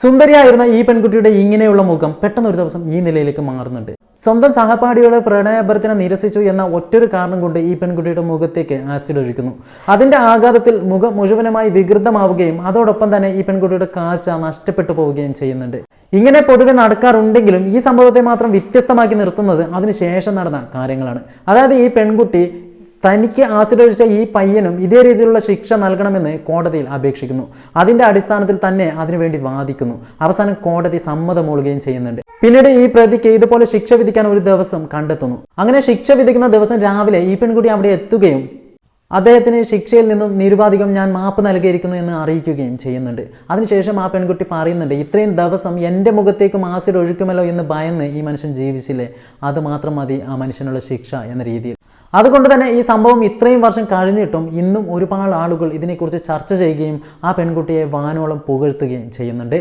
സുന്ദരിയായിരുന്ന ഈ പെൺകുട്ടിയുടെ ഇങ്ങനെയുള്ള മുഖം പെട്ടെന്ന് ഒരു ദിവസം ഈ നിലയിലേക്ക് മാറുന്നുണ്ട്. സ്വന്തം സഹപാഠിയുടെ പ്രണയാഭ്യർത്ഥന നിരസിച്ചു എന്ന ഒറ്റൊരു കാരണം കൊണ്ട് ഈ പെൺകുട്ടിയുടെ മുഖത്തേക്ക് ആസിഡ് ഒഴിക്കുന്നു. അതിന്റെ ആഘാതത്തിൽ മുഖം മുഴുവനുമായി വികൃതമാവുകയും അതോടൊപ്പം തന്നെ ഈ പെൺകുട്ടിയുടെ കാഴ്ച നഷ്ടപ്പെട്ടു പോവുകയും ചെയ്യുന്നുണ്ട്. ഇങ്ങനെ പൊതുവെ നടക്കാറുണ്ടെങ്കിലും ഈ സംഭവത്തെ മാത്രം വ്യത്യസ്തമാക്കി നിർത്തുന്നത് അതിനുശേഷം നടന്ന കാര്യങ്ങളാണ്. അതായത് ഈ പെൺകുട്ടി തനിക്ക് ആസിഡ് ഒഴിച്ച ഈ പയ്യനും ഇതേ രീതിയിലുള്ള ശിക്ഷ നൽകണമെന്ന് കോടതിയിൽ അപേക്ഷിക്കുന്നു. അതിന്റെ അടിസ്ഥാനത്തിൽ തന്നെ അതിനുവേണ്ടി വാദിക്കുന്നു. അവസാനം കോടതി സമ്മതം മൂളുകയും ചെയ്യുന്നുണ്ട്. പിന്നീട് ഈ പ്രതിക്ക് ഇതുപോലെ ശിക്ഷ വിധിക്കാൻ ഒരു ദിവസം കണ്ടെത്തുന്നു. അങ്ങനെ ശിക്ഷ വിധിക്കുന്ന ദിവസം രാവിലെ ഈ പെൺകുട്ടി അവിടെ എത്തുകയും അദ്ദേഹത്തിന് ശിക്ഷയിൽ നിന്നും നിരുപാധികം ഞാൻ മാപ്പ് നൽകിയിരിക്കുന്നു എന്ന് അറിയിക്കുകയും ചെയ്യുന്നുണ്ട്. അതിനുശേഷം ആ പെൺകുട്ടി പറയുന്നുണ്ട് ഇത്രയും ദിവസം എന്റെ മുഖത്തേക്കും ആസിഡ് ഒഴുക്കുമല്ലോ എന്ന് ഭയന്ന് ഈ മനുഷ്യൻ ജീവിച്ചില്ലേ? അത് മാത്രം മതി ആ മനുഷ്യനുള്ള ശിക്ഷ എന്ന രീതിയിൽ. അതുകൊണ്ട് തന്നെ ഈ സംഭവം ഇത്രയും വർഷം കഴിഞ്ഞിട്ടും ഇന്നും ഒരുപാട് ആളുകൾ ഇതിനെക്കുറിച്ച് ചർച്ച ചെയ്യുകയും ആ പെൺകുട്ടിയെ വാനോളം പുകഴ്ത്തുകയും ചെയ്യുന്നുണ്ട്.